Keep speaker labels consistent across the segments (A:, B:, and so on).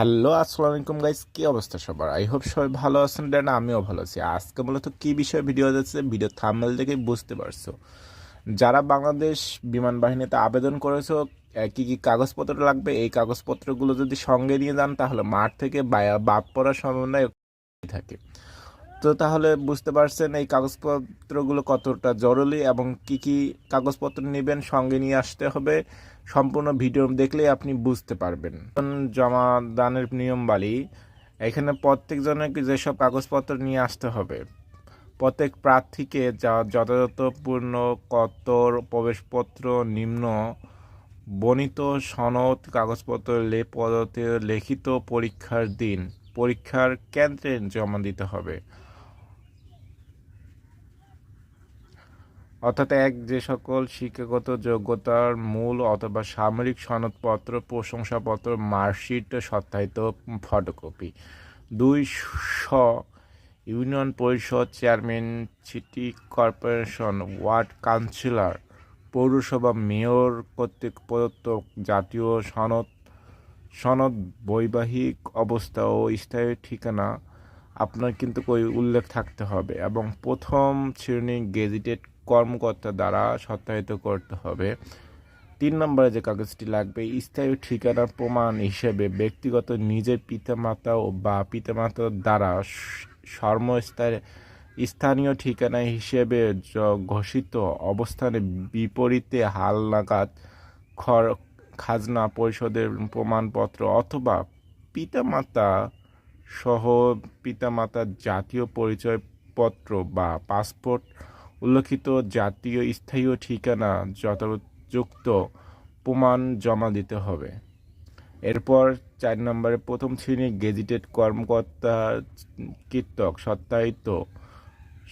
A: Hello, আসসালামু আলাইকুম guys কী অবস্থা সবার? আই হোপ সবাই ভালো আছেন দেন আমিও ভালো আছি। আজকে মূলত কী বিষয়ে ভিডিও যাচ্ছে ভিডিও থামেল দেখেই বুঝতে পারছ। যারা বাংলাদেশ বিমান বাহিনীতে আবেদন করেছ কী কী কাগজপত্র লাগবে? এই কাগজপত্রগুলো যদি সঙ্গে নিয়ে যান, তাহলে মাঠ থেকে বাপ পড়ার সম্ভাবনা থাকে। তো তাহলে বুঝতে পারছেন এই কাগজপত্রগুলো কতটা জরুরি এবং কি কি কাগজপত্র নেবেন সঙ্গে নিয়ে আসতে হবে। সম্পূর্ণ ভিডিও দেখলেই আপনি বুঝতে পারবেন। জমা দানের নিয়ম বালি, এখানে প্রত্যেকজনের যেসব কাগজপত্র নিয়ে আসতে হবে? প্রত্যেক প্রার্থীকে যা যথাযথপূর্ণ কতর প্রবেশপত্র, নিম্ন বর্ণিত সনদ, কাগজপত্র, লে পদ্ধতি লিখিত পরীক্ষার দিন, পরীক্ষার কেন্দ্রে জমা দিতে হবে। অর্থাৎ এক যে সকল শিক্ষাগত যোগ্যতার মূল অথবা সামরিক সনদপত্র, প্রশংসাপত্র, মার্কশিট, সত্যায়িত ফটোকপি। দুই স ইউনিয়ন পরিষদ chairman, city corporation ward councillor, পৌরসভা মেয়র কর্তৃক প্রদত্ত জাতীয় সনদ সনদ বৈবাহিক অবস্থা ও স্থায়ী ঠিকানা আপনার কিন্তু ওই উল্লেখ থাকতে হবে। এবং প্রথম শ্রেণি গেজেটেড কর্মকর্তা দ্বারা সত্যায়িত করতে হবে। তিন নম্বরে যে কাগজটি লাগবে, স্থায়ী ঠিকানার প্রমাণ হিসেবে ব্যক্তিগত নিজের পিতামাতা বা পিতামাতার দ্বারা স- স্থানীয় ঠিকানা হিসেবে ঘোষিত অবস্থানে বিপরীতে হালনাগাদ খর, খাজনা পরিষদের প্রমাণপত্র অথবা পিতামাতা সহ পিতামাতার জাতীয় পরিচয়পত্র বা পাসপোর্ট উল্লেখিত জাতীয় স্থায়ী ঠিকানা যথাযুক্ত প্রমাণ জমা দিতে হবে। এরপর চার নম্বরে প্রথম শ্রেণির গেজেটেড কর্মকর্তা কীর্তক সত্যায়িত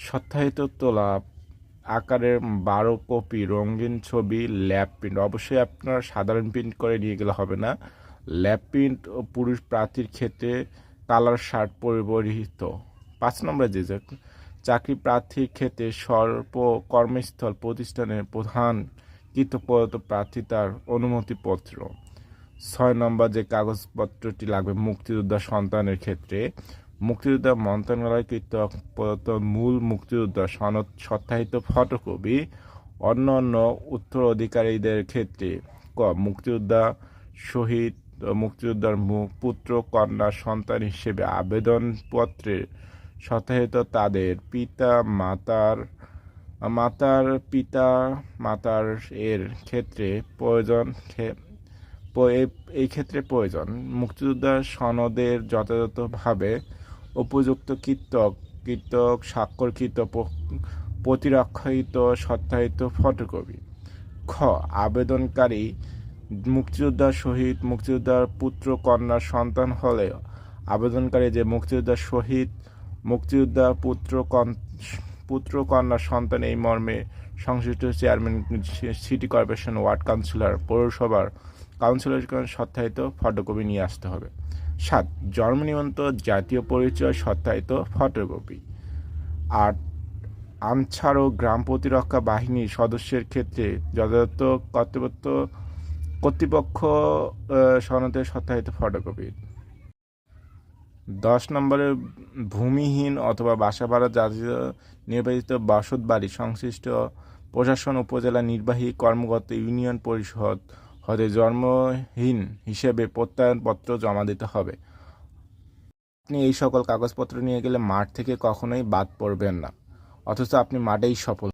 A: সত্যায়িত তোলা আকারের বারো কপি রঙিন ছবি ল্যাব প্রিন্ট। অবশ্যই আপনার সাধারণ প্রিন্ট করে নিয়ে গেলে হবে না। ল্যাব প্রিন্ট ও পুরুষ প্রার্থীর ক্ষেত্রে কালার শার্ট পরিবহিত। পাঁচ নম্বরে যে চাকরি প্রার্থীর ক্ষেত্রে সর্ব কর্মস্থল প্রতিষ্ঠানের প্রধান কৃতপদত প্রার্থী তার অনুমতিপত্র। ছয় নম্বর যে কাগজপত্রটি লাগবে মুক্তিযোদ্ধা সন্তানের ক্ষেত্রে, মুক্তিযোদ্ধা মন্ত্রণালয় কৃতক প্রদত্ত মূল মুক্তিযোদ্ধা সনদ সত্যায়িত ফটোকপি অন্য অন্য উত্তরাধিকারীদের ক্ষেত্রে ক, মুক্তিযোদ্ধা শহীদ, মুক্তিযোদ্ধার পুত্র, কন্যা, সন্তান হিসেবে আবেদনপত্রে সত্যায়িত তাদের পিতা, মাতার মাতার পিতা, মাতার এর ক্ষেত্রে প্রয়োজন এই- ক্ষেত্রে প্রয়োজন। মুক্তিযোদ্ধার সনদের যথাযথভাবে উপযুক্ত কীর্তক কীর্তক, স্বাক্ষরকৃত প্রতিরক্ষিত সত্যায়িত ফটোকপি। খ, আবেদনকারী মুক্তিযোদ্ধার শহীদ মুক্তিযোদ্ধার পুত্র কন্যার সন্তান হলে আবেদনকারী যে মুক্তিযোদ্ধার শহীদ মুক্তিযোদ্ধা পুত্র পুত্র কন্যার সন্তান এই মর্মে সংশ্লিষ্ট chairman city corporation ward councillor পৌরসভার কাউন্সিলর সত্যায়িত ফটোকপি নিয়ে আসতে হবে। সাত, জন্ম নিমন্ত্রণ, জাতীয় পরিচয় সত্যায়িত ফটোকপি। আট, আনছাড় ও গ্রাম প্রতিরক্ষা বাহিনীর সদস্যের ক্ষেত্রে যথাযথ কর্তৃপক্ষ কর্তৃপক্ষ সনদের সত্যায়িত ফটোকপি। দশ নম্বরে ভূমিহীন অথবা বাসা ভাড়া জাতীয় নির্বাচিত বসত বাড়ি সংশ্লিষ্ট প্রশাসন, উপজেলা নির্বাহী কর্মকর্তা ইউনিয়ন পরিষদ হতে জন্মহীন হিসেবে প্রত্যয়নপত্র জমা দিতে হবে। আপনি এই সকল কাগজপত্র নিয়ে গেলে মাঠ থেকে কখনোই বাদ পড়বেন না, অথচ আপনি মাঠেই সফল।